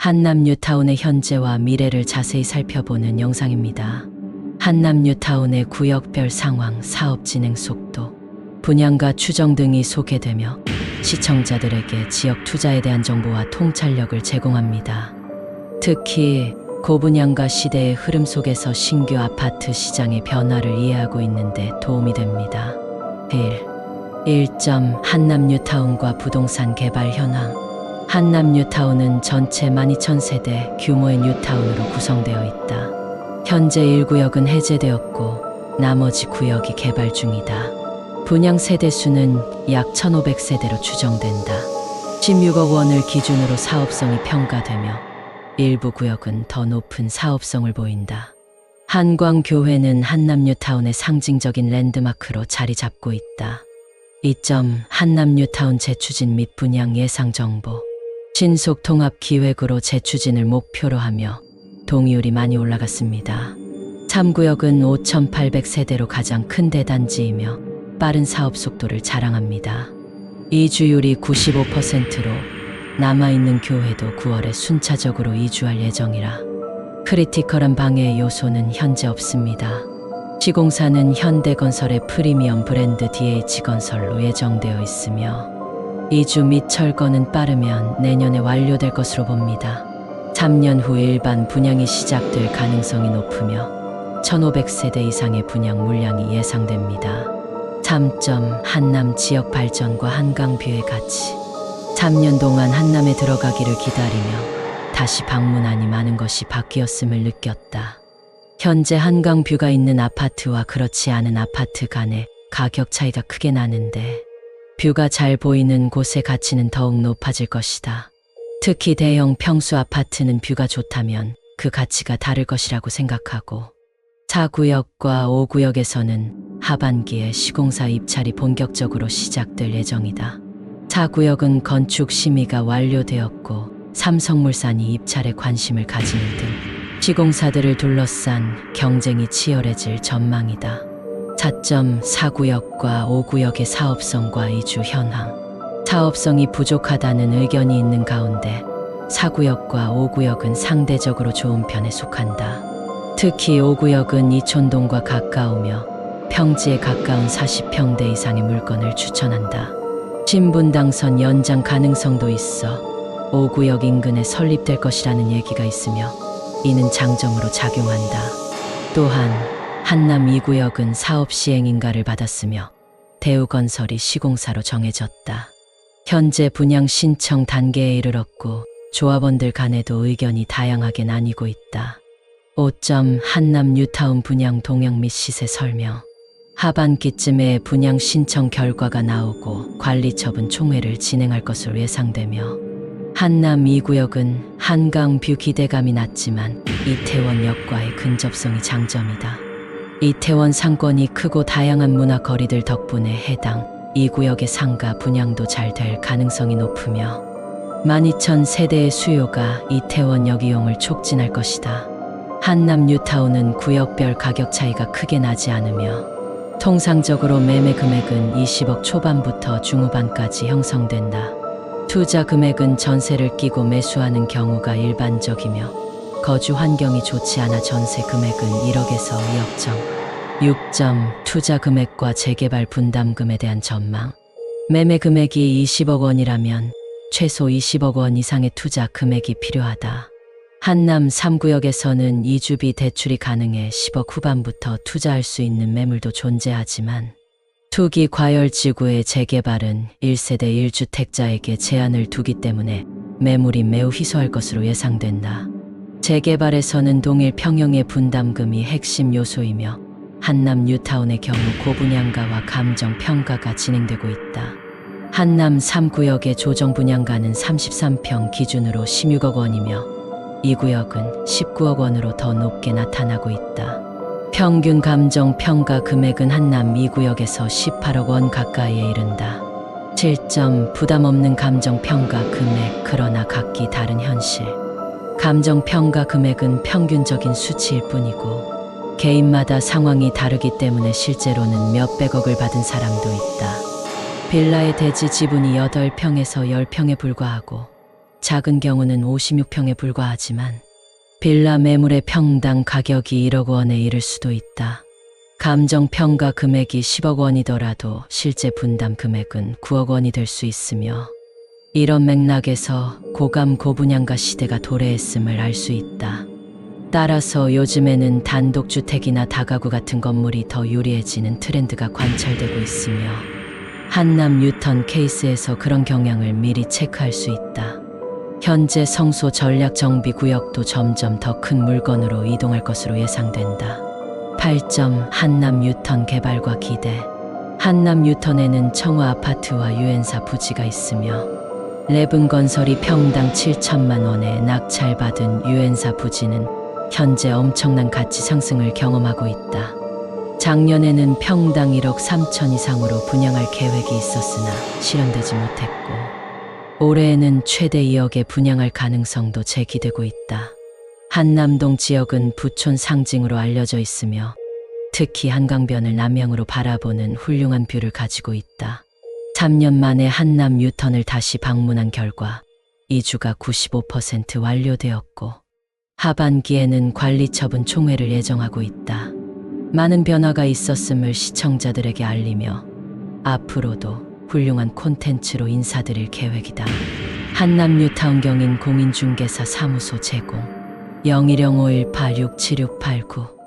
한남 뉴타운의 현재와 미래를 자세히 살펴보는 영상입니다. 한남 뉴타운의 구역별 상황, 사업 진행 속도, 분양가 추정 등이 소개되며 시청자들에게 지역 투자에 대한 정보와 통찰력을 제공합니다. 특히 고분양가 시대의 흐름 속에서 신규 아파트 시장의 변화를 이해하고 있는데 도움이 됩니다. 1. 1점 한남 뉴타운과 부동산 개발 현황 한남 뉴타운은 전체 12,000세대 규모의 뉴타운으로 구성되어 있다. 현재 1구역은 해제되었고 나머지 구역이 개발 중이다. 분양 세대 수는 약 1,500세대로 추정된다. 16억 원을 기준으로 사업성이 평가되며 일부 구역은 더 높은 사업성을 보인다. 한광교회는 한남 뉴타운의 상징적인 랜드마크로 자리 잡고 있다. 2점 한남 뉴타운 재추진 및 분양 예상 정보. 신속 통합 기획으로 재추진을 목표로 하며 동의율이 많이 올라갔습니다. 3구역은 5,800세대로 가장 큰 대단지이며 빠른 사업 속도를 자랑합니다. 이주율이 95%로 남아있는 교회도 9월에 순차적으로 이주할 예정이라 크리티컬한 방해 요소는 현재 없습니다. 시공사는 현대건설의 프리미엄 브랜드 DH건설로 예정되어 있으며 이주 및 철거는 빠르면 내년에 완료될 것으로 봅니다. 3년 후 일반 분양이 시작될 가능성이 높으며 1,500세대 이상의 분양 물량이 예상됩니다. 3점 한남 지역 발전과 한강 뷰의 가치 3년 동안 한남에 들어가기를 기다리며 다시 방문하니 많은 것이 바뀌었음을 느꼈다. 현재 한강 뷰가 있는 아파트와 그렇지 않은 아파트 간의 가격 차이가 크게 나는데 뷰가 잘 보이는 곳의 가치는 더욱 높아질 것이다. 특히 대형 평수 아파트는 뷰가 좋다면 그 가치가 다를 것이라고 생각하고 4구역과 5구역에서는 하반기에 시공사 입찰이 본격적으로 시작될 예정이다. 4구역은 건축 심의가 완료되었고 삼성물산이 입찰에 관심을 가지는 등 시공사들을 둘러싼 경쟁이 치열해질 전망이다. 4.4구역과 5구역의 사업성과 이주 현황. 사업성이 부족하다는 의견이 있는 가운데 4구역과 5구역은 상대적으로 좋은 편에 속한다. 특히 5구역은 이촌동과 가까우며 평지에 가까운 40평대 이상의 물건을 추천한다. 신분당선 연장 가능성도 있어 5구역 인근에 설립될 것이라는 얘기가 있으며 이는 장점으로 작용한다. 또한 한남 2구역은 사업 시행 인가를 받았으며 대우건설이 시공사로 정해졌다. 현재 분양 신청 단계에 이르렀고 조합원들 간에도 의견이 다양하게 나뉘고 있다. 5점 한남 뉴타운 분양 동향 및 시세 설명. 하반기쯤에 분양 신청 결과가 나오고 관리처분 총회를 진행할 것으로 예상되며 한남 2구역은 한강 뷰 기대감이 낮지만 이태원역과의 근접성이 장점이다. 이태원 상권이 크고 다양한 문화 거리들 덕분에 해당 2구역의 상가 분양도 잘 될 가능성이 높으며 12,000 세대의 수요가 이태원역 이용을 촉진할 것이다. 한남 뉴타운은 구역별 가격 차이가 크게 나지 않으며 통상적으로 매매 금액은 20억 초반부터 중후반까지 형성된다. 투자 금액은 전세를 끼고 매수하는 경우가 일반적이며 거주 환경이 좋지 않아 전세 금액은 1억에서 2억 정. 6점 투자 금액과 재개발 분담금에 대한 전망. 매매 금액이 20억 원이라면 최소 20억 원 이상의 투자 금액이 필요하다. 한남 3구역에서는 이주비 대출이 가능해 10억 후반부터 투자할 수 있는 매물도 존재하지만 투기 과열 지구의 재개발은 1세대 1주택자에게 제한을 두기 때문에 매물이 매우 희소할 것으로 예상된다. 재개발에서는 동일 평형의 분담금이 핵심 요소이며 한남 뉴타운의 경우 고분양가와 감정 평가가 진행되고 있다. 한남 3구역의 조정 분양가는 33평 기준으로 16억 원이며 이 구역은 19억 원으로 더 높게 나타나고 있다. 평균 감정 평가 금액은 한남 2구역에서 18억 원 가까이에 이른다. 7점 부담 없는 감정 평가 금액 그러나 각기 다른 현실. 감정 평가 금액은 평균적인 수치일 뿐이고 개인마다 상황이 다르기 때문에 실제로는 몇백억을 받은 사람도 있다. 빌라의 대지 지분이 8평에서 10평에 불과하고 작은 경우는 56평에 불과하지만 빌라 매물의 평당 가격이 1억 원에 이를 수도 있다. 감정 평가 금액이 10억 원이더라도 실제 분담 금액은 9억 원이 될 수 있으며 이런 맥락에서 고감 고분양가 시대가 도래했음을 알 수 있다. 따라서 요즘에는 단독주택이나 다가구 같은 건물이 더 유리해지는 트렌드가 관찰되고 있으며 한남 유턴 케이스에서 그런 경향을 미리 체크할 수 있다. 현재 성소 전략 정비 구역도 점점 더 큰 물건으로 이동할 것으로 예상된다. 8점 한남 유턴 개발과 기대. 한남 유턴에는 청호 아파트와 유엔사 부지가 있으며 레븐 건설이 평당 7천만 원에 낙찰받은 유엔사 부지는 현재 엄청난 가치 상승을 경험하고 있다. 작년에는 평당 1억 3천 이상으로 분양할 계획이 있었으나 실현되지 못했고 올해에는 최대 2억에 분양할 가능성도 제기되고 있다. 한남동 지역은 부촌 상징으로 알려져 있으며 특히 한강변을 남향으로 바라보는 훌륭한 뷰를 가지고 있다. 3년 만에 한남 유턴을 다시 방문한 결과 이주가 95% 완료되었고 하반기에는 관리 처분 총회를 예정하고 있다. 많은 변화가 있었음을 시청자들에게 알리며 앞으로도 훌륭한 콘텐츠로 인사드릴 계획이다. 한남 뉴타운 경인 공인중개사 사무소 제공 010518676689